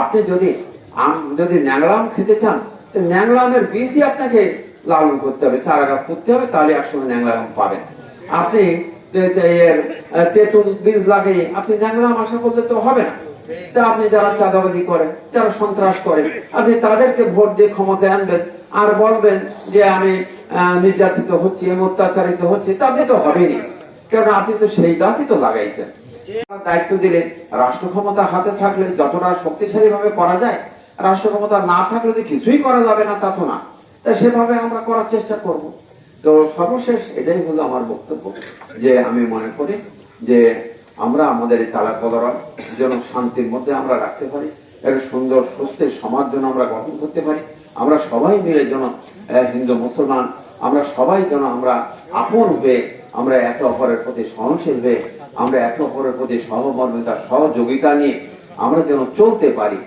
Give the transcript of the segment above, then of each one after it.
আপনি যদি আম, যদি ন্যাংরাম খেতে চান, তো ন্যাংরামের বীজই আপনাকে লালন করতে হবে চারা গাছ করতে হবে, তাহলে একসময় ন্যাংরাম পাবেন। আপনি বীজ লাগিয়ে, আপনি ন্যাংরাম আশা করলে তো হবে না। তা আপনি যারা চাঁদাবাদি করে, যারা সন্ত্রাস করে, আপনি তাদেরকে ভোট দিয়ে ক্ষমতায় আনবেন আর বলবেন যে আমি নির্যাতিত হচ্ছি, আমি অত্যাচারিত হচ্ছি, তা আপনি তো হবেনি কারণ আপনি তো সেই গাছই তো লাগাইছেন। দায়িত্ব দিলে রাষ্ট্র ক্ষমতা হাতে থাকলে যতটা শক্তিশালী ভাবে করা যায় রাষ্ট্র ক্ষমতা না থাকলে যে কিছুই করা যাবে না, তা তো না। সেভাবে আমরা করার চেষ্টা করব। তো সর্বশেষ এটাই হলো আমার বক্তব্য, যে আমি মনে করি যে আমরা আমাদের এই তালা যেন শান্তির মধ্যে আমরা রাখতে পারি একটা সুন্দর, সুস্থির সমাজ যেন আমরা গঠন করতে পারি, আমরা সবাই মিলে যেন হিন্দু, মুসলমান, আমরা সবাই যেন আমরা আপন হয়ে, আমরা একে অপরের প্রতি সহনশীল হয়ে আমরা একে অপরের প্রতি সহমর্মিতা সহযোগিতা নিয়ে আমরা যেন চলতে পারি।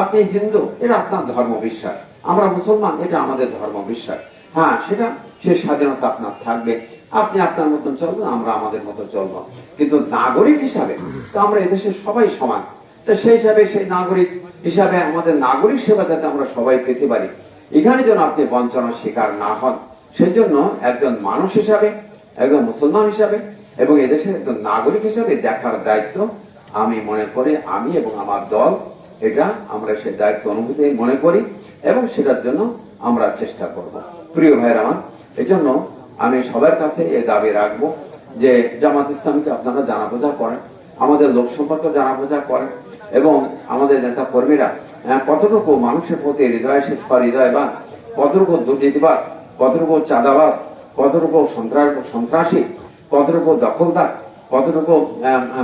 আপনি হিন্দু, এটা আপনার ধর্ম বিশ্বাস। আমরা মুসলমান, এটা আমাদের ধর্ম বিশ্বাস। হ্যাঁ সেটা, সে স্বাধীনতা আপনার থাকবে। আপনি আপনার মতন চলবেন, আমরা আমাদের মতো চলবো। কিন্তু নাগরিক হিসাবে তো আমরা এদেশের সবাই সমান। তো সেই হিসাবে সেই নাগরিক হিসাবে আমাদের নাগরিক সেবা যাতে আমরা সবাই পেতে পারি। এখানে যেন আপনি বঞ্চনার শিকার না হন। সেজন্য একজন মানুষ হিসাবে, একজন মুসলমান হিসাবে এবং এদেশের একজন নাগরিক হিসাবে দেখার দায়িত্ব আমি মনে করি, আমি এবং আমার দল, এটা আমরা সে দায়িত্ব অনুভূতি মনে করি এবং সেটার জন্য আমরা চেষ্টা করব। প্রিয় ভাইয়ের আমার, এজন্য আমি সবার কাছে এই দাবি রাখব যে জামাত ইসলামকে আপনারা জানা বোঝা করেন, আমাদের লোক সম্পর্ক জানা বোঝা করেন এবং আমাদের নেতা কর্মীরা কতটুকু মানুষের প্রতি হৃদয় হৃদয়বান, কতটুকু দুর্নীতিবাদ কতটুকু চাঁদাবাস কতটুকু সন্ত্রাসী কতটুকু দখলদার কতটুকু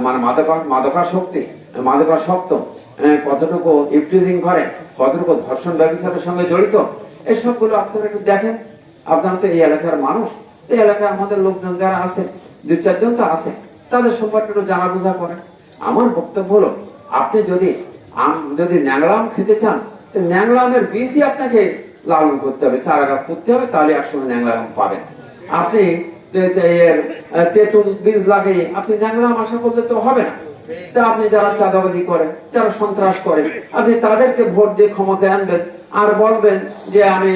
মানে মাদকা মাদকাসক্তি মাদকাসক্ত আহ, কতটুকু ইফটিজিং করে কতটুকু ধর্ষণ ব্যবসার সঙ্গে জড়িত এসবগুলো আপনারা একটু দেখেন। আপনারা তো এই এলাকার মানুষ। এই এলাকায় আমাদের লোকজন যারা আছে দু চারজন তো আছে তাদের সম্পর্কে একটু জানা বোঝা করেন। আমার বক্তব্য হলো আপনি যদি যদি ন্যাংরাম খেতে চান তো ন্যাংরামের বীজই আপনাকে লালন করতে হবে চারা গাছ করতে হবে তাহলে একসময় ন্যাংলাম পাবেন। আপনি তেঁতুল বীজ লাগিয়ে। আপনি আশা করলে তো হবে না। আপনি যারা চাঁদাবাদি যারা সন্ত্রাস করে, আপনি তাদেরকে ভোট দিয়ে আনবেন আর বলবেন যে আমি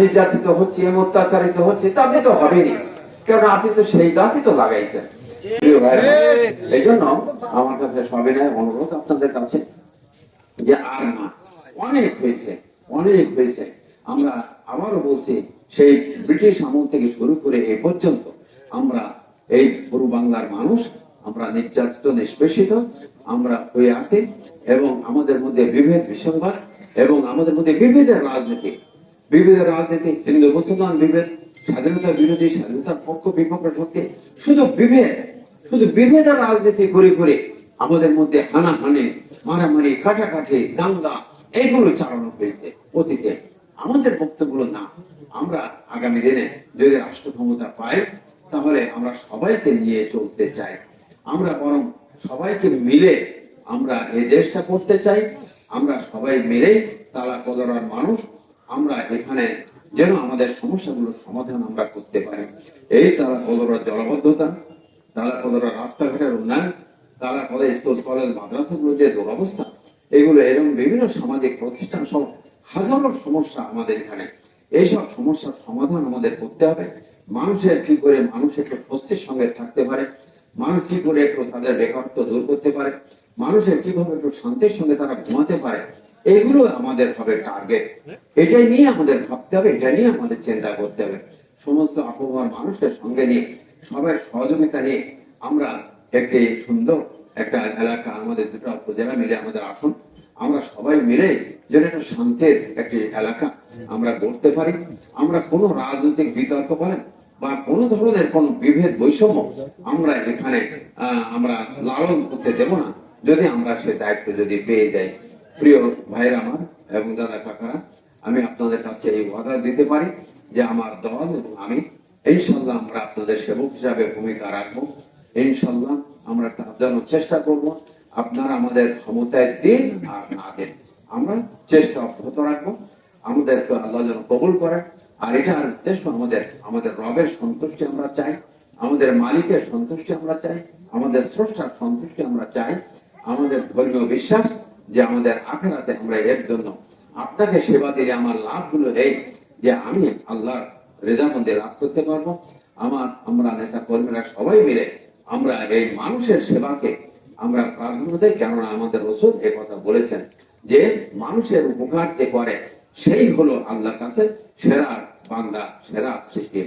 নির্যাতিত হচ্ছি অত্যাচারিত হচ্ছি, তা আপনি তো হবেনি আপনি তো সেই গাছই তো লাগাইছেন। এই জন্য আমার কাছে সবিনয় অনুরোধ আপনাদের কাছে যে, আর না, অনেক হয়েছে অনেক হয়েছে। আমরা আবারও বলছি সেই ব্রিটিশ আমল থেকে শুরু করে এ পর্যন্ত আমরা এই পূর্ব বাংলার মানুষ, আমরা নির্যাতিত, নিষ্পেষিত, আমরা হয়ে আছি এবং আমাদের মধ্যে বিভেদ, বিসংবাদ এবং আমাদের মধ্যে বিভেদের রাজনীতি। বিভেদের রাজনীতি, হিন্দু, মুসলমান বিভেদ, স্বাধীনতা বিরোধী, স্বাধীনতার পক্ষ বিপক্ষের শক্তি, শুধু বিভেদ, শুধু বিভেদের রাজনীতি করে করে আমাদের মধ্যে হানাহানি, মারামারি, কাটাকাটি, দাঙ্গা এইগুলো চালানো হয়েছে অতীতে। আমাদের বক্তব্য না। আমরা আগামী দিনে যদি রাষ্ট্র ক্ষমতা পাই, তাহলে আমরা সবাইকে নিয়ে চলতে চাই। আমরা বরং সবাইকে মিলে আমরা এই দেশটা করতে চাই। আমরা সবাই মিলে তালা কদরার মানুষ। আমরা এখানে যেন আমাদের সমস্যাগুলোর সমাধান আমরা করতে পারি। এই তালা কদরার জলবদ্ধতা, তালা কদরার রাস্তাঘাটের উন্নয়ন, তালা কলেজ স্কুল, কলেজ, মাদ্রাসাগুলোর যে দুরবস্থা, এগুলো এরকম বিভিন্ন সামাজিক প্রতিষ্ঠান সব হাজারো সমস্যা আমাদের এখানে। এইসব সমস্যার সমাধান আমাদের করতে হবে। মানুষের কি করে মানুষ একটু স্বস্তির সঙ্গে থাকতে পারে? মানুষ কি করে একটু তাদের বেকারত্ব দূর করতে পারে? মানুষের কীভাবে একটু শান্তির সঙ্গে তারা ঘুমাতে পারে? এগুলো আমাদের হবে টার্গেট এটাই নিয়ে আমাদের ভাবতে হবে এটা নিয়ে আমাদের চিন্তা করতে হবে। সমস্ত আবহাওয়ার মানুষের সঙ্গে নিয়ে সবার সহযোগিতা নিয়ে আমরা একটি সুন্দর একটা এলাকা, আমাদের দুটো উপজেলা মিলে আমাদের আসুন আমরা সবাই মিলে যেন একটা শান্তির একটি এলাকা আমরা গড়তে পারি। আমরা কোনো রাজনৈতিক বিতর্ক বলেন বা কোনো ধরনের কোন বিভেদ বৈষম্য আমরা এখানে আমরা লালন করতে দেব না। যদি আমরা সে দায়িত্ব যদি পেয়ে যাই। প্রিয় ভাইরা আমার এবং দাদা কাকারা, আমি আপনাদের কাছে এই ওয়াদা দিতে পারি যে আমার দল এবং আমি ইনশাল্লাহ আমরা আপনাদের সেবক হিসাবে ভূমিকা রাখব। ইনশাল্লাহ আমরা তার জন্য চেষ্টা করব। আপনারা আমাদের ক্ষমতায় দিন আর না দেন। আমরা চেষ্টা অব্যাহত রাখব। আমাদেরকে আল্লাহ যেন কবুল করে। আর এটার উদ্দেশ্য আমাদের আমাদের রবের সন্তুষ্টি আমরা চাই, আমাদের মালিকের সন্তুষ্টি আমরা চাই, আমাদের স্রষ্টার সন্তুষ্টি আমরা চাই, আমাদের ধর্মীয় বিশ্বাস যে আমাদের আখেরাতে আমরা এর জন্য আপনাকে সেবা দিলে আমার লাভগুলো এই যে আমি আল্লাহর রেজামন্দে লাভ করতে পারব। আমার, আমরা নেতা কর্মীরা সবাই মিলে আমরা এই মানুষের সেবাকে আমরা প্রাধান্য দেয় কেননা আমাদের ওষুধ এ কথা বলেছেন যে মানুষের উপকার যে করে, সেই হলো আল্লাহর কাছে সেরা বান্দা, সেরা সৃষ্টি।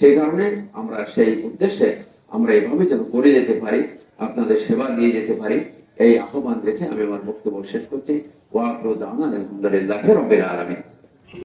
সেই কারণে আমরা সেই উদ্দেশ্যে আমরা এভাবে যেন করে যেতে পারি, আপনাদের সেবা দিয়ে যেতে পারি, এই আহ্বান রেখে আমি আমার বক্তব্য শেষ করছি। ওয়াকরুদ আলহামদুলিল্লাহ রবিল আলমী